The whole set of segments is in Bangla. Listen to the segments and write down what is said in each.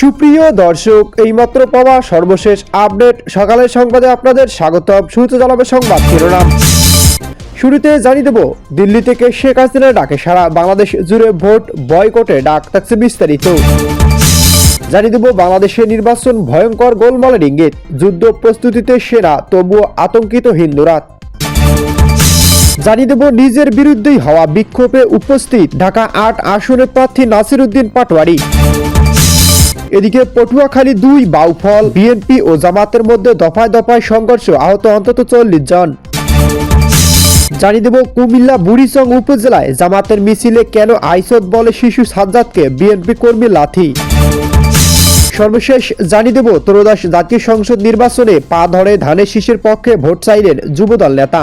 সুপ্রিয় দর্শক, এইমাত্র পাওয়া সর্বশেষ আপডেট। সকালের সংবাদে আপনাদের স্বাগতম। শুরুতে জানাবে সংবাদ শিরোনাম। শুরুতে জানিয়ে দেব, দিল্লি থেকে শেখ হাসিনার ডাকে সারা বাংলাদেশ জুড়ে ভোট বয়কটে ডাক থাকছে বিস্তারিত। জানিয়ে দেব বাংলাদেশের নির্বাচন ভয়ঙ্কর গোলমালের ইঙ্গিত। যুদ্ধ প্রস্তুতিতে সেরা, তবুও আতঙ্কিত হিন্দুরা। জানিয়ে দেব, নিজের বিরুদ্ধেই হওয়া বিক্ষোভে উপস্থিত ঢাকা আট আসনের প্রার্থী নাসির উদ্দিন পাটোয়ারি। এদিকে পটুয়াখালী দুই, বাউফল, বিএনপি ও জামাতের মধ্যে দফায় দফায় সংঘর্ষ আহত অন্তত চল্লিশ জন। জানিয়ে দেব, কুমিল্লা বুড়িচং উপজেলায় জামাতের মিছিলে কেন আইসত বলে শিশু সাজ্জাদকে বিএনপি কর্মী লাথি? সর্বশেষ জানিয়ে দেব, ত্রয়োদশ জাতীয় সংসদ নির্বাচনে পা ধরে ধানের শীষের পক্ষে ভোট চাইলেন যুবদল নেতা।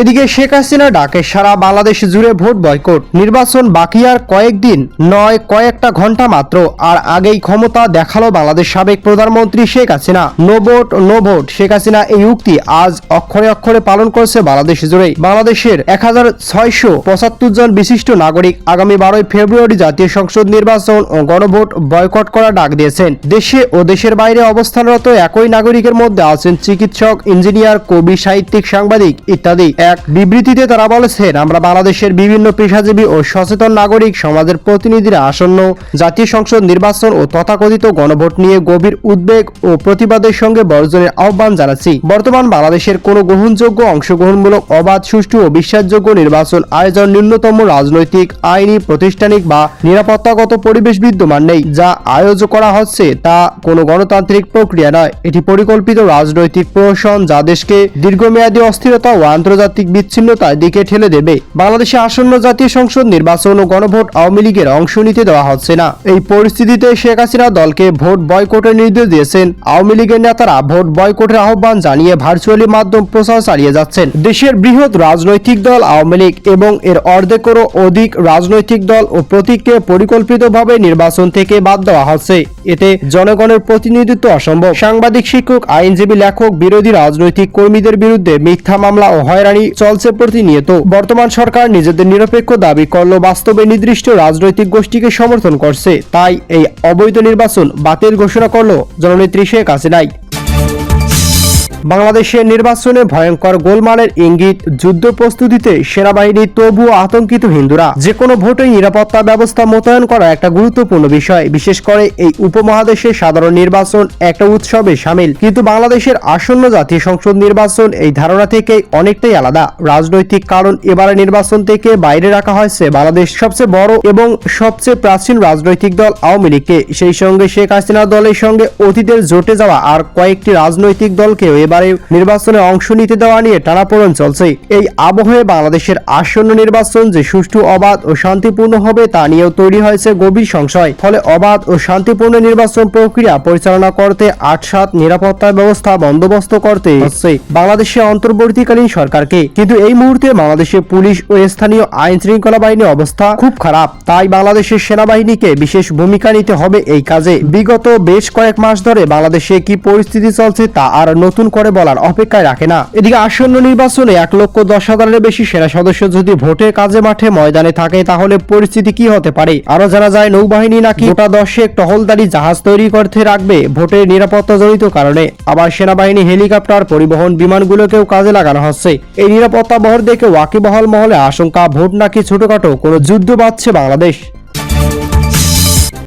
এদিকে শেখ হাসিনা ডাকে সারা বাংলাদেশ জুড়ে ভোট বয়কট। নির্বাচন বাকি আর কয়েকদিন, নয় কয়েকটা ঘণ্টা মাত্র। আর আগেই ক্ষমতা দেখাল বাংলাদেশ সাবেক প্রধানমন্ত্রী Sheikh Hasina. No vote no vote, Sheikh Hasina এই উক্তি আজ অক্ষরে অক্ষরে পালন করছে বাংলাদেশ জুড়ে বাংলাদেশের এক হাজার ছয়শো পঁচাত্তর জন বিশিষ্ট নাগরিক আগামী বারোই ফেব্রুয়ারি জাতীয় সংসদ নির্বাচন ও গণভোট বয়কট করা ডাক দিয়েছেন। দেশে ও দেশের বাইরে অবস্থানরত একই নাগরিকের মধ্যে আছেন চিকিৎসক, ইঞ্জিনিয়ার, কবি, সাহিত্যিক, সাংবাদিক ইত্যাদি। এক বিবৃতিতে তারা বলেছেন, আমরা বাংলাদেশের বিভিন্ন পেশাজীবী ও সচেতন নাগরিক, সমাজের প্রতিনিধিরা আসন্ন জাতীয় সংসদ নির্বাচন ও তথাকথিত গণভোট নিয়ে গভীর উদ্বেগ ও প্রতিবাদের সঙ্গে বর্জনের আহ্বান জানাচ্ছি। বর্তমান বাংলাদেশের কোনো গ্রহণযোগ্য অংশগ্রহণমূলক, অবাধ, সুষ্ঠু ও বিশ্বাসযোগ্য নির্বাচন আয়োজন ন্যূনতম রাজনৈতিক, আইনি, প্রতিষ্ঠানিক বা নিরাপত্তাগত পরিবেশ বিদ্যমান নেই, যা আয়োজন করা হচ্ছে তা কোনো গণতান্ত্রিক প্রক্রিয়া নয়। এটি পরিকল্পিত রাজনৈতিক প্রহসন যা দেশকে দীর্ঘমেয়াদী অস্থিরতা ও আন্তর্জাতিক বিচ্ছিন্নতার দিকে ঠেলে দেবে। বাংলাদেশে আসন্ন জাতীয় সংসদ নির্বাচন ও গণভোট আওয়ামী লীগের অংশ নিতে দেওয়া হচ্ছে না। এই পরিস্থিতিতে শেখ হাসিনা দলকে ভোট বয়কটের নির্দেশ দিয়েছেন। আওয়ামী লীগের নেতারা ভোট বয়কটের আহ্বান জানিয়ে ভার্চুয়ালি মাধ্যম প্রচার চালিয়ে যাচ্ছেন। দেশের বৃহৎ রাজনৈতিক দল আওয়ামী লীগ এবং এর অর্ধেকেরও অধিক রাজনৈতিক দল ও প্রতীককে পরিকল্পিতভাবে নির্বাচন থেকে বাদ দেওয়া হচ্ছে। এতে জনগণের প্রতিনিধিত্ব অসম্ভব। সাংবাদিক, শিক্ষক, আইনজীবী, লেখক, বিরোধী রাজনৈতিক কর্মীদের বিরুদ্ধে মিথ্যা মামলা ও হয়রানি চলছে প্রতিনিয়ত। বর্তমান সরকার নিজেদের নিরপেক্ষ দাবি করলেও বাস্তবে নির্দিষ্ট রাজনৈতিক গোষ্ঠীকে সমর্থন করছে। তাই এই অবৈধ নির্বাচন বাতিল ঘোষণা করল জননেত্রী শেখ হাসিনাই। বাংলাদেশের নির্বাচনে ভয়ঙ্কর গোলমালের ইঙ্গিত যুদ্ধ প্রস্তুতিতে সেনাবাহিনী তবুও আতঙ্কিত হিন্দুরা। যে কোনো ভোটে নিরাপত্তা ব্যবস্থা মোতায়েন করা একটা গুরুত্বপূর্ণ বিষয়। বিশেষ করে এই উপমহাদেশের সাধারণ নির্বাচন একটা উৎসবে সামিল। কিন্তু বাংলাদেশের আসন্ন জাতীয় সংসদ নির্বাচন এই ধারণা থেকে অনেকটাই আলাদা। রাজনৈতিক কারণ এবারে নির্বাচন থেকে বাইরে রাখা হয়েছে বাংলাদেশ সবচেয়ে বড় এবং সবচেয়ে প্রাচীন রাজনৈতিক দল আওয়ামী লীগকে। সেই সঙ্গে শেখ হাসিনা দলের সঙ্গে অতীতের জোটে যাওয়া আর কয়েকটি রাজনৈতিক দলকেও এবারে নির্বাচনে অংশ নিতে দেওয়া নিয়ে টানাপোড়েন চলছে। এই আবহে বাংলাদেশের আসন্ন নির্বাচন যে সুষ্ঠু, অবাধ ও শান্তিপূর্ণ হবে তা নিয়েও তৈরি হয়েছে গভীর সংশয়। ফলে অবাধ ও শান্তিপূর্ণ নির্বাচন প্রক্রিয়া পরিচালনা করতে আট সাত নিরাপত্তা ব্যবস্থা বন্দোবস্ত করতে হচ্ছে বাংলাদেশের অন্তর্বর্তীকালীন সরকারকে। কিন্তু এই মুহূর্তে বাংলাদেশে পুলিশ ও স্থানীয় আইন শৃঙ্খলা বাহিনীর অবস্থা খুব খারাপ। তাই বাংলাদেশের সেনাবাহিনীকে বিশেষ ভূমিকা নিতে হবে এই কাজে। বিগত বেশ কয়েক মাস ধরে বাংলাদেশে কি পরিস্থিতি চলছে তা আর নতুন করে বলার অপেক্ষায় রাখে না। এদিকে আসন্ন নির্বাচনে এক লক্ষ দশ হাজারের বেশি সেনা সদস্য যদি ভোটের কাজে মাঠে ময়দানে থাকে, তাহলে পরিস্থিতি কি হতে পারে? আরও জানা যায়, নৌবাহিনী নাকি গোটা দশেক টহলদারি জাহাজ তৈরি করতে রাখবে ভোটের নিরাপত্তা জড়িত কারণে। আবার সেনাবাহিনী হেলিকপ্টার, পরিবহন বিমানগুলোকেও কাজে লাগানো হচ্ছে। এই নিরাপত্তা বহর দেখে ওয়াকিবহাল মহলে আশঙ্কা, ভোট নাকি ছোটখাটো কোনো যুদ্ধ বাঁধছে বাংলাদেশ।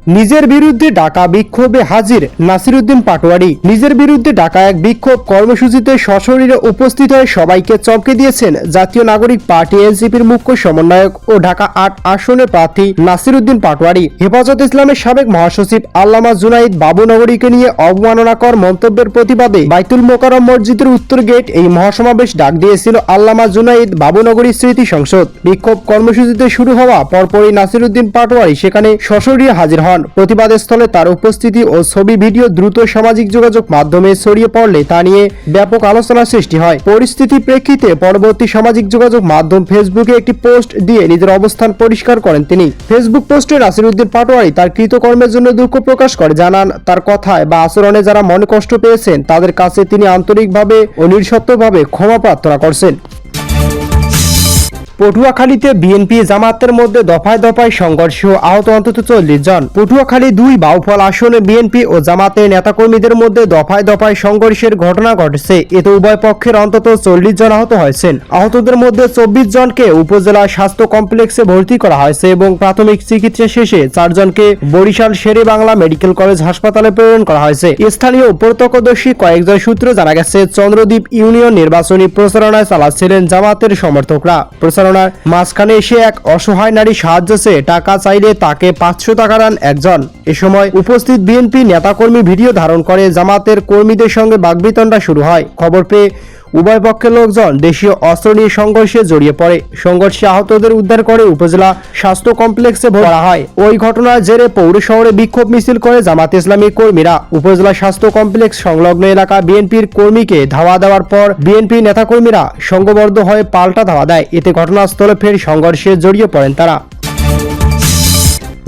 নিজের বিরুদ্ধে ডাকা বিক্ষোভে হাজির নাসিরুদ্দিন পাটোয়ারি। নিজের বিরুদ্ধে ডাকা এক বিক্ষোভ কর্মসূচিতে সশরীরে উপস্থিত হয়ে সবাইকে চমকে দিয়েছেন জাতীয় নাগরিক পার্টি এনসিপির মুখ্য সমন্বয়ক ও ঢাকা আট আসনের প্রার্থী নাসিরুদ্দিন পাটোয়ারি। হেফাজত ইসলামের সাবেক মহাসচিব আল্লামা জুনাইদ বাবুনগরীকে নিয়ে অবমাননাকর মন্তব্যের প্রতিবাদে বাইতুল মোকারম মসজিদের উত্তর গেট এই মহাসমাবেশ ডাক দিয়েছিল আল্লামা জুনাইদ বাবুনগরী স্মৃতি সংসদ। বিক্ষোভ কর্মসূচিতে শুরু হওয়া পরপরই নাসিরুদ্দিন পাটোয়ারি সেখানে সশরীরে হাজির হন। হন প্রতিবাদ স্থলে তার উপস্থিতি ও ছবি, ভিডিও, দ্রুত সামাজিক যোগাযোগ মাধ্যমে ছড়িয়ে পড়লে তা নিয়ে ব্যাপক আলোচনা সৃষ্টি হয়। পরিস্থিতি প্রেক্ষিতে পরবর্তী সামাজিক যোগাযোগ মাধ্যম ফেসবুকে একটি পোস্ট দিয়ে নিজের অবস্থান পরিষ্কার করেন তিনি। ফেসবুক পোস্টে নাসিরউদ্দিন পাটোয়ারি তার কৃতকর্মের জন্য দুঃখ প্রকাশ করে। জানান, তার কথায় বা আচরণে যারা মনে কষ্ট পেয়েছেন, তাদের কাছে তিনি আন্তরিকভাবে ও নিঃশর্তভাবে ক্ষমা প্রার্থনা করছেন। পটুয়াখালীতে বিএনপি জামাতের মধ্যে দফায় দফায় সংঘর্ষ, আহত অন্তত চল্লিশ জন। পটুয়াখালী দুই বাউফল আসনে বিএনপি ও জামাতের নেতাকর্মীদের মধ্যে দফায় দফায় সংঘর্ষের ঘটনা ঘটেছে। এতে উভয় পক্ষের অন্তত চল্লিশ জন আহত হয়েছেন। আহতদের মধ্যে চব্বিশ জনকে উপজেলা স্বাস্থ্য কমপ্লেক্সে ভর্তি করা হয়েছে এবং প্রাথমিক চিকিৎসা শেষে চারজনকে বরিশাল শেরে বাংলা মেডিকেল কলেজ হাসপাতালে প্রেরণ করা হয়েছে। স্থানীয় প্রত্যক্ষদর্শী কয়েকজন সূত্রে জানা গেছে, চন্দ্রদ্বীপ ইউনিয়ন নির্বাচনী প্রচারণায় চালাচ্ছিলেন জামাতের সমর্থকরা। প্রচারণার মাঝখানে এসে এক অসহায় নারী সাহায্য চেয়ে টাকা চাইলে তাকে পাঁচশো টাকা দেন একজন। এ সময় উপস্থিত বিএনপি নেতাকর্মী ভিডিও ধারণ করে জামাতের কর্মীদের সঙ্গে বাগবিতণ্ডা শুরু হয়। খবর পেয়ে উভয় পক্ষের লোকজন দেশীয় অস্ত্র নিয়ে সংঘর্ষে জড়িয়ে পড়ে। সংঘর্ষে আহতদের উদ্ধার করে উপজেলা স্বাস্থ্য কমপ্লেক্সে ভরা হয়। ওই ঘটনার জেরে পৌর শহরে বিক্ষোভ মিছিল করে জামাত ইসলামী কর্মীরা উপজেলা স্বাস্থ্য কমপ্লেক্স সংলগ্ন এলাকা বিএনপির কর্মীকে ধাওয়া দেওয়ার পর বিএনপি নেতাকর্মীরা সংঘবদ্ধ হয়ে পাল্টা ধাওয়া দেয়। এতে ঘটনাস্থলে ফের সংঘর্ষে জড়িয়ে পড়েন তারা।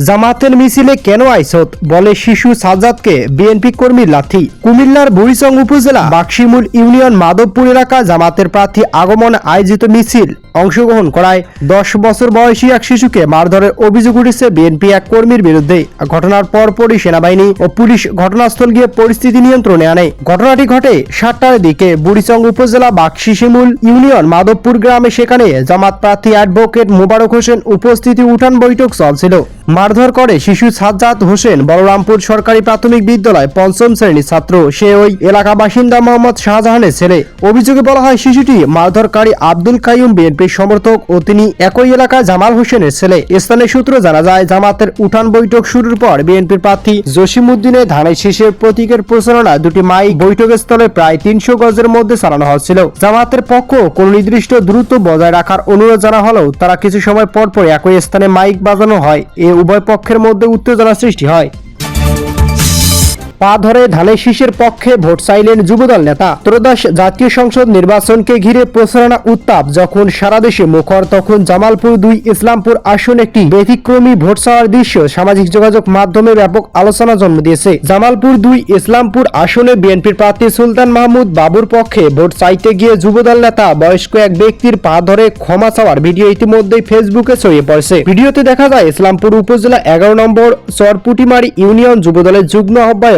জামাতের মিছিলে কেন আইসত? বলে শিশু সাজ্জাদকে বিএনপি কর্মীর লাথি। কুমিল্লার বুড়িচং উপজেলা বাক্সিমুল ইউনিয়ন মাধবপুর এলাকা জামাতের প্রার্থী আগমন আয়োজিত মিছিল অংশগ্রহণ করায় দশ বছর বয়সী এক শিশুকে মারধরের অভিযোগ উঠেছে বিএনপি এক কর্মীর বিরুদ্ধে। ঘটনার পরপরই সেনাবাহিনী ও পুলিশ ঘটনাস্থল গিয়ে পরিস্থিতি নিয়ন্ত্রণে আনে। ঘটনাটি ঘটে সাতটার দিকে বুড়িচং উপজেলা বাক্সিশিমুল ইউনিয়ন মাধবপুর গ্রামে। সেখানে জামাত প্রার্থী অ্যাডভোকেট মোবারক হোসেন উপস্থিতি উঠান বৈঠক চলছিল। মারধর করে শিশু সাজ্জাদ হোসেন, বলরামপুর সরকারি প্রাথমিক বিদ্যালয় পঞ্চম শ্রেণির ছাত্র। সে ওই এলাকা বাসিন্দা মোহাম্মদ শাহজাহানের ছেলে। অভিযোগে বলা হয়, শিশুটি মারধরকারী আব্দুল কাইম বিএনপির সমর্থক ও তিনি একই এলাকায় জামাল হোসেনের ছেলে। স্থানীয় সূত্র জানা যায়, জামাতের উঠান বৈঠক শুরুর পর বিএনপির প্রার্থী জসিমুদ্দিনের ধানের শীষের প্রতীকের প্রচারণা দুটি মাইক বৈঠক স্থলে প্রায় তিনশো গজের মধ্যে চালানো হচ্ছিল জামাতের পক্ষ কোন নির্দিষ্ট দ্রুত বজায় রাখার অনুরোধ জানা হলেও তারা কিছু সময় পর পর একই স্থানে মাইক বাজানো হয়। এ উভয় পক্ষের মধ্যে উত্তেজনা সৃষ্টি হয়। পা ধরে ধানের শীষের পক্ষে ভোট চাইলেন যুবদল নেতা। ত্রয়োদশ জাতীয় সংসদ নির্বাচনকে ঘিরে প্রচারণা উত্তাপ। যখন সারা দেশে মুখর, তখন জামালপুর দুই, ইসলামপুর আসন একটি ব্যতিক্রমী ভোট চাওয়ার দৃশ্য সামাজিক যোগাযোগ মাধ্যমে ব্যাপক আলোচনা জন্ম দিয়েছে। জামালপুর দুই, ইসলামপুর আসনে বিএনপির প্রার্থী সুলতান মাহমুদ বাবুর পক্ষে ভোট চাইতে গিয়ে যুবদল নেতা, বয়স্ক এক ব্যক্তির পা ধরে ক্ষমা চাওয়ার ভিডিও ইতিমধ্যেই ফেসবুকে ছড়িয়ে পড়েছে। ভিডিওতে দেখা যায়, ইসলামপুর উপজেলা এগারো নম্বর, চরপুটিমারি ইউনিয়ন যুবদলের যুগ্ম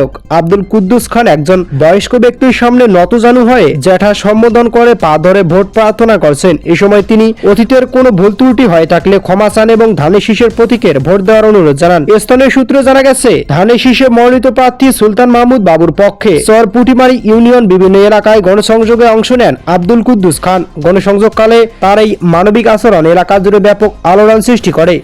আহ্বায়ক আব্দুল কুদ্দুস খান একজন বয়স্ক ব্যক্তির সামনে নতজানু হয়ে জ্যাঠা সম্বোধন করে পা ধরে ভোট প্রার্থনা করছেন। এ সময় তিনি, অতীতের কোনো ভুল ত্রুটি হয়ে থাকলে ক্ষমা চান এবং ধানের শীষের প্রতীকের ভোট দেওয়ার অনুরোধ জানান। স্থানীয় সূত্রে জানা গেছে, ধানের শীষে মনোনীত প্রার্থী সুলতান মাহমুদ বাবুর পক্ষে চর পুটিমারি ইউনিয়ন বিভিন্ন এলাকায় গণসংযোগে অংশ নেন আব্দুল কুদ্দুস খান। গণসংযোগকালে তার এই মানবিক আচরণ এলাকা জুড়ে ব্যাপক আলোড়ন সৃষ্টি করে।